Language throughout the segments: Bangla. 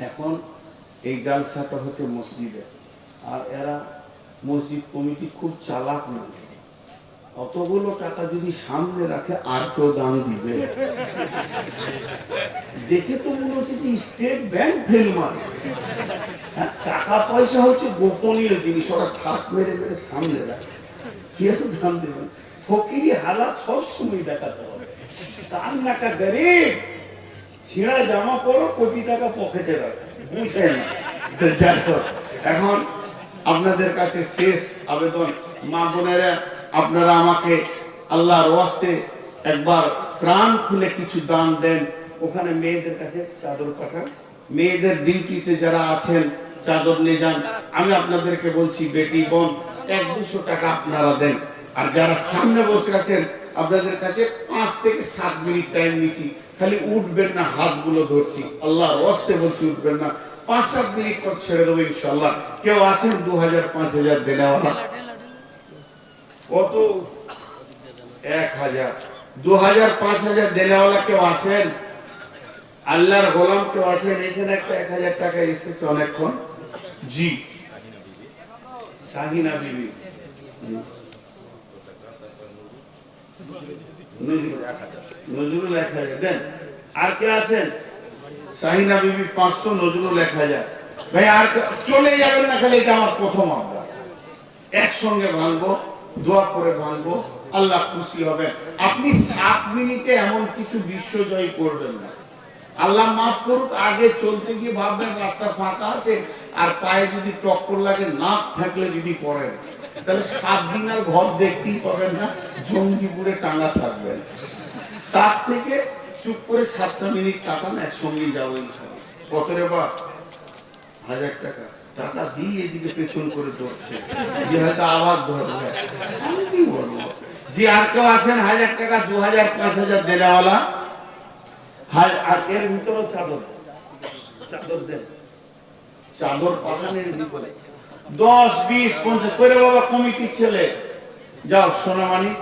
এখন এই জালসাটা হচ্ছে মসজিদে। আর এরা মসজিদ কমিটি খুব চালাক না অতগুলো টাকা যদি সামনে রাখে আর কেউ দান দিবে? দেখে তো মনে হচ্ছে যে স্টেট ব্যাংক ফেল মারে। হ্যাঁ, টাকা পয়সা হচ্ছে গোপনীয় জিনিস ওরা থাক মেরে মেরে সামনে রাখে। কেউ দান দেবে ফকিরি হালাত সবসময় দেখাতে হবে। তার নাকা গরিব। ছিঁড়া জামা পরো, কোটি টাকা পকেটে রাখো। এখন আপনাদের কাছে শেষ আবেদন। মা বোনেরা, আপনারা আমাকে আল্লাহর ওয়াস্তে একবার প্রাণ খুলে কিছু দান দেন। ওখানে মেয়েদের কাছে চাদর পাঠান। মেয়েদের ডিউটিতে যারা আছেন, চাদর নিয়ে যান। আমি আপনাদেরকে বলছি, বেটি, বোন, এক দুশো টাকা আপনারা দেন। আর যারা সামনে বসে আছেন, আপনাদের কাছে পাঁচ থেকে সাত মিনিট টাইম নিচ্ছি। খালি উঠবেন না, হাতগুলো ধরছি। আল্লাহর ওয়াস্তে বলছি, উঠবেন না। পাঁচ, সাত মিনিট পর ছেড়ে দেবো ইনশাল্লাহ কেউ আছেন? দু হাজার, পাঁচ হাজার দেনেওয়ালা। কত? এক হাজার। দু হাজার, পাঁচ হাজার দেনেওয়ালা কেউ আছেন? আল্লাহর গোলাম কেউ আছেন? এখানে একটা এক হাজার টাকা এসেছে অনেকক্ষণ। জি। শাহিনা বিবি। এক হাজার। নজরুল এক হাজার। দেন, আর কে আছেন? শাহিনা বিবি পাঁচশো, নজরুল এক হাজার। ভাই, আর চলে যাবেন না খালি, এটা আমার প্রথম আবদার একসঙ্গে ভাঙবো, দোয়া করে ভাঙবো, আল্লাহ খুশি হবেন। আপনি সাত মিনিটে এমন কিছু বিশ্বজয় করবেন না। আল্লাহ মাফ করুক, আগে চলতে গিয়ে ভাববেন রাস্তা ফাঁকা আছে, আর পায়ে যদি টক্কর লাগে, নাক থাকলে যদি পড়েন। তাহলে সাত দিন আর ঘর দেখতেই পাবেন না, জঙ্গিপুরে টাঙ্গা থাকবেন। তার থেকে চুপ করে সাতটা মিনিট কাটান, একসঙ্গে যাব কত রে বা? হাজার টাকা। টাকা দিয়ে এদিকে পেছন করে দৌড়ছে যে হয়তো আবার ধরবে। আমি কি বলব? যে আর কেউ আছেন হাজার টাকা, দু হাজার, পাঁচ হাজার দেনেওয়ালা হাজ- আর এর ভিতরেও চাদর চাদর দেন। চাদর পাঠানের দশ, বিশ, পঞ্চাশ। করে বাবা, কমিটির ছেলে। যাও সোনামানি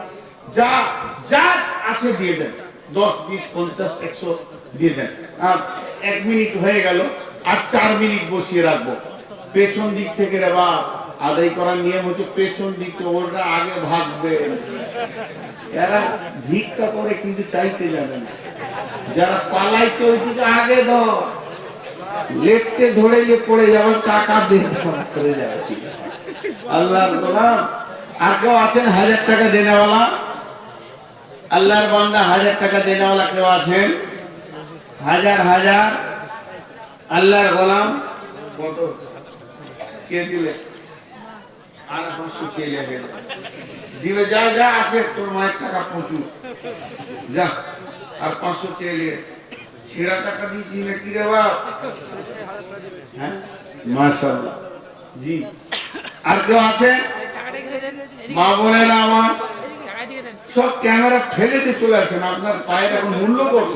যা যা আছে দিয়ে দেন। দশ, বিশ, পঞ্চাশ, একশো দিয়ে দেন। আর এক মিনিট হয়ে গেল, আর চার মিনিট বসিয়ে রাখব। পেছন দিক থেকে রে বা আদায় করার নিয়ম হচ্ছে পেছন দিক ওরা আগে ভাগবে। এরা ভিক্ষা করে কিন্তু চাইতে যাবে না। যারা পালাইছে ওই দিকে আগে ধর। লেফটে ধরে যে পড়ে যাবেন টাকা ধর করে যাবে। আল্লাহর গোলাম, আর কেউ আছেন হাজার টাকা দেনেওয়ালা? আল্লাহর বান্দা হাজার টাকা দেনেওয়ালা কেউ আছেন। হাজার হাজার। আল্লাহর গোলাম। কত? কে দিলে? আর পাঁচশো চেয়ে দিলে যা যা আছে, তোর মায়ের টাকা প্রচুর। যা, আর পাঁচশো চেয়ে টাকা দিয়েছি না কি হ্যাঁ? জি। আর কেউ আছে? মা বোনেরা আমার। সব ক্যামেরা ফেলে চলে আসেন, আপনার পায়ের এখন মূল্য কত?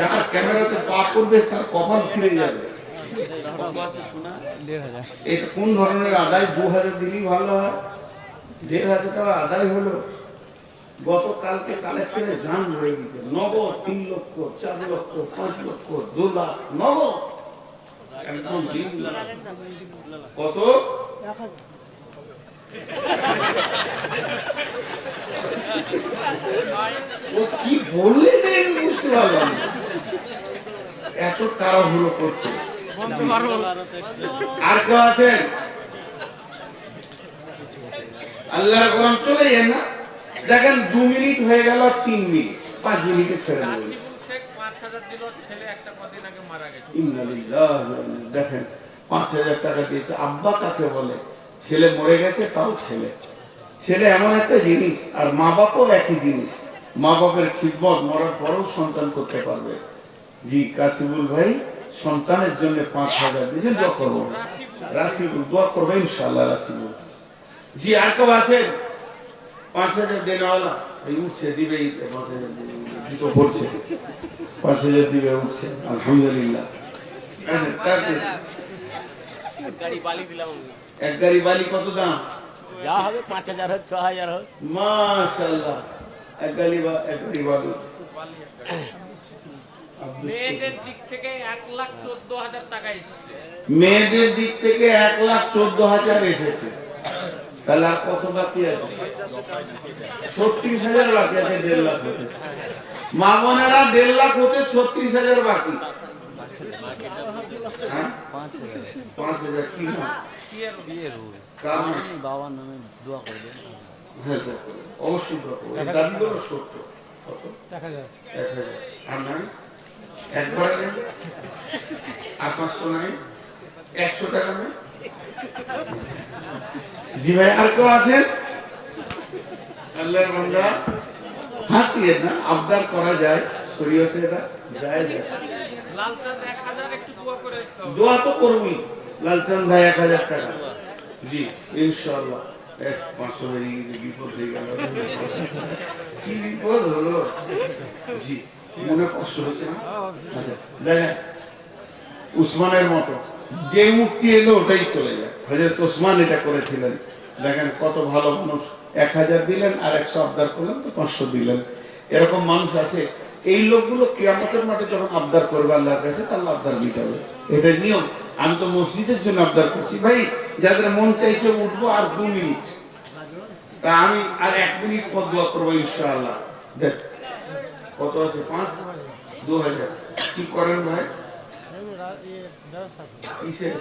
যার ক্যামেরাতে পা করবে তার কপাল ফিরে যাবে। এটা কোন ধরনের আদায়? দু হাজার দিলেই ভালো হয়। দেড় হাজার টাকা আদায় হলো। গতকালকে কালেকশনে জান রয়ে গেছে। নগদ তিন লক্ষ, চার লক্ষ, পাঁচ লক্ষ, দু লাখ নগদ। একদম কত? কি বললে বুঝতে পারলাম এত তাড়াহুড়ো করছে। আর কেউ আছেন? আল্লাহর গোলাম চলে যান না। দেখেন, দু মিনিট হয়ে গেল, তিন মিনিট। পাঁচ মিনিটে ছেড়ে দেবেন দেখেন, পাঁচ হাজার টাকা দিয়েছে। আব্বা কাকে বলে? ছেলে মরে গেছে, তাও ছেলে। ছেলে এমন একটা জিনিস, আর মা বাপও একই জিনিস। মা বাপের খিদমত মরার পরেও সন্তান করতে পারবে। জি কাসিবুল ভাই সন্তানের জন্য পাঁচ হাজার দিয়েছেন দোয়া করব। রাসিবুল দোয়া করব ইনশাল্লাহ রাসিবুল জি আর কেউ আছেন? পাঁচ হাজার দেনেওয়ালা এই উঠছে দিবে পাঁচ হাজার দিবে দুটো পড়ছে। পাঁচ হাজার দিবে উঠছে। আলহামদুলিল্লাহ। আচ্ছা, এক গাড়ি বালি কত দাম? যা হবে পাঁচ হাজার হোক ছ হাজার হোক। মাশাআল্লাহ। বা মেয়েদের দিক থেকে এক লাখ চোদ্দ হাজার টাকা এসেছে। মেয়েদের দিক থেকে এক লাখ চোদ্দ হাজার এসেছে। তাহলে আর কত বাকি আছে? ছত্রিশ হাজার বাকি আছে দেড় লাখ হতে। মা বোনেরা দেড় লাখ হতে ছত্রিশ হাজার বাকি। হ্যাঁ? পাঁচ হাজার। কি বাবার নামে দোয়া করবেন। হ্যাঁ দোয়া করো। অবশ্যই দোয়া করো। সত্য। কত? এক হাজার। আর নাই? একবার নেই? আর পাঁচশো নাই? একশো টাকা নেই? জি ভাই আর কেউ আছেন? আল্লাহর বান্দা। হাসিয়ে না? আবদার করা যায়। শরীয়তে এটা যায় দোয়া তো করবি লালচাঁদ ভাই এক হাজার টাকা। জি ইনশাল্লাহ পাঁচশো বেরিয়ে বিপদ হয়ে গেল কি বিপদ হলো জি মনে কষ্ট হচ্ছে না দেখেন উসমানের মতো। যে মুক্তি এলো ওটাই চলে যায় হজরত ওসমান এটা করেছিলেন দেখেন কত ভালো মানুষ এক হাজার দিলেন আর একশো আবদার করলেন তো পাঁচশো দিলেন এরকম মানুষ আছে এই লোকগুলো কেয়ামতের মাঠে যখন আবদার করবে আল্লাহর কাছে তাহলে আবদার মিটাবে এটা নিয়ম আমি তো মসজিদের জন্য আবদার করছি ভাই যাদের মন চাইছে উঠবো আর দু মিনিট। তা আমি আর এক মিনিট পর দোয়া করব ইনশাআল্লাহ। দেখ, কত আছে? পাঁচ? দু হাজার। কি করেন ভাই? কিসের?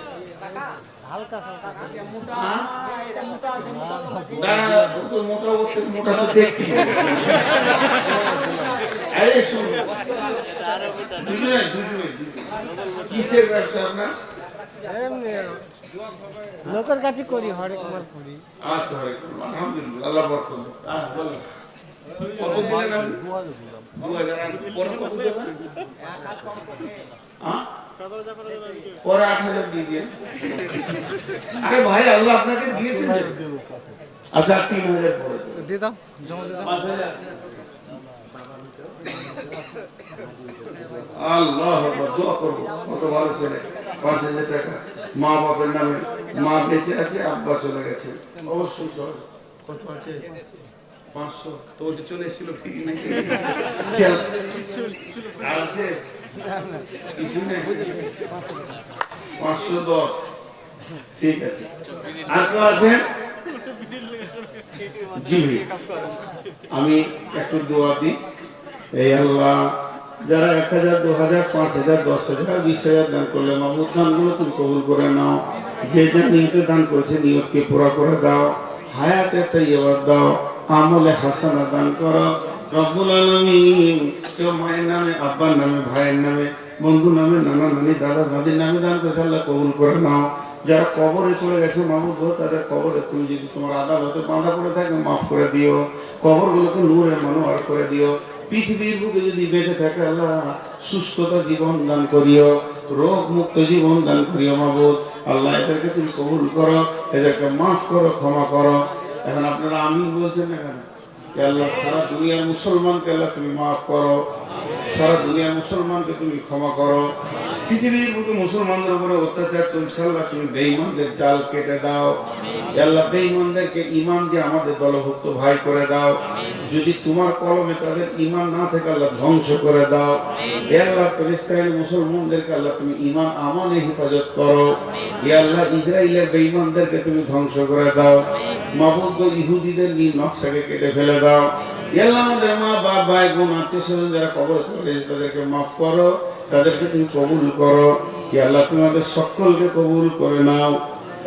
হ্যাঁ? ব্যবসা আপনার? লোকের কাছে করি হরেক মাল করি আচ্ছা হরে কৃষ্ণ। আলহামদুলিল্লাহ আল্লাহ বরকত। আহ, বলেন। কত দিলেন আপনি? দু হাজার আর পরে কত দেবেন? আহ? পরে আট হাজার দিয়ে দিয়ে আরে ভাই আল্লাহ আপনাকে দিয়েছেন আচ্ছা আর তিন হাজার পরে দিয়ে দাও জমা দিয়ে দাও আল্লাহ দোয়া করব কত ভালো ছেলে পাঁচ হাজার টাকা মা বাপের নামে মা বেঁচে আছে আব্বা চলে গেছে। অবশ্যই কত আছে? পাঁচশো। তো ওটা চলে এসেছিল ফিরি নাকি? আর আছে? কিছু নেই। পাঁচশো দশ। ঠিক আছে। আর কেউ জি আমি একটু দোয়া দিই। এই আল্লাহ যারা এক হাজার, দু হাজার, পাঁচ হাজার, দশ হাজার, বিশ হাজার দান করলে মামুদ দানগুলো তুমি কবুল করে নাও। যে যা নিয়তে দান করেছে নিয়তকে পুরা করে দাও। হায়াতে তৈবাদ দাও। আমলে হাসানা দান করো। রব্বুল আলমিন কেউ মায়ের নামে, আব্বার নামে, ভাইয়ের নামে বন্ধু নামে, নানা নানি, দাদা দাদির নামে দান করেছে, আল্লাহ কবুল করে নাও। যারা কবরে চলে গেছে মাহবুব তাদের কবরে তুমি যদি তোমার আদালতে বাঁধা পড়ে থাকে, মাফ করে দিও। কবরগুলোকে নূরে মনোহর করে দিও। পৃথিবীর বুকে যদি বেঁচে থাকে আল্লাহ, সুস্থতা জীবন দান করিও, রোগ মুক্ত জীবন দান করিও মাবুদ আল্লাহ এদেরকে তুমি কবুল করো, এদেরকে মাফ করো, ক্ষমা করো। এখন আপনারা আমি বলছেন না কেন? আল্লাহ সারা দুনিয়ার মুসলমানকে আল্লাহ তুমি মাফ করো। সারা দুনিয়ার মুসলমানকে তুমি ক্ষমা করো। পৃথিবীর বুকে মুসলমানদের উপরে অত্যাচার চলছে, আল্লাহ তুমি বেঈমানদের জাল কেটে দাও। আল্লাহ, বেঈমানদেরকে ইমান দিয়ে আমাদের দলভুক্ত ভাই করে দাও। যদি তোমার কলমে তাদের ইমান না থাকে, আল্লাহ ধ্বংস করে দাও। আল্লাহ ফিলিস্তাইন মুসলমানদেরকে আল্লাহ তুমি ইমান আমানে হেফাজত করো। আল্লাহ ইসরায়েলের বেঈমানদেরকে তুমি ধ্বংস করে দাও। মাবুদ ইহুদিদের নীল নকশাকে কেটে ফেলে দাও। আল্লাহ আমাদের মা বাপ ভাই বোন, আত্মীয় স্বজন যারা কবর চলে তাদেরকে মাফ করো, তাদেরকে তুমি কবুল করো। আল্লাহ, তোমাদের সকলকে কবুল করে নাও।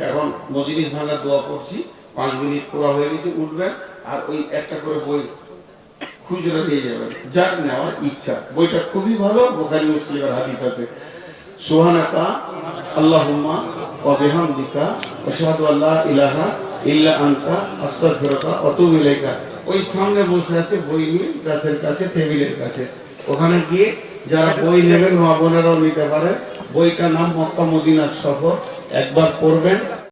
এখন মজলিস ভাঙার দোয়া করছি পাঁচ মিনিট পুরো হয়ে গেছে উঠবেন আর ওই একটা করে বই খুচরা নিয়ে যাবেন যার নেওয়ার ইচ্ছা। বইটা খুবই ভালো, বোখারি মুসলিমের হাদিস আছে। সুহানাকা আল্লাহুম্মা ওয়া বিহামদিকা, আশহাদু আল্লা ইলাহা ইল্লা আনতা, আস্তাগফিরুকা ওয়া আতুবু ইলাইকা। ওই সামনে বসে আছে বই নিয়ে, গাছের কাছে, টেবিলের কাছে। ওখানে গিয়ে যারা বই নেবেন, মা বোনেরাও নিতে পারে বইটার নাম মক্কা মদিনার সফর একবার পড়বেন।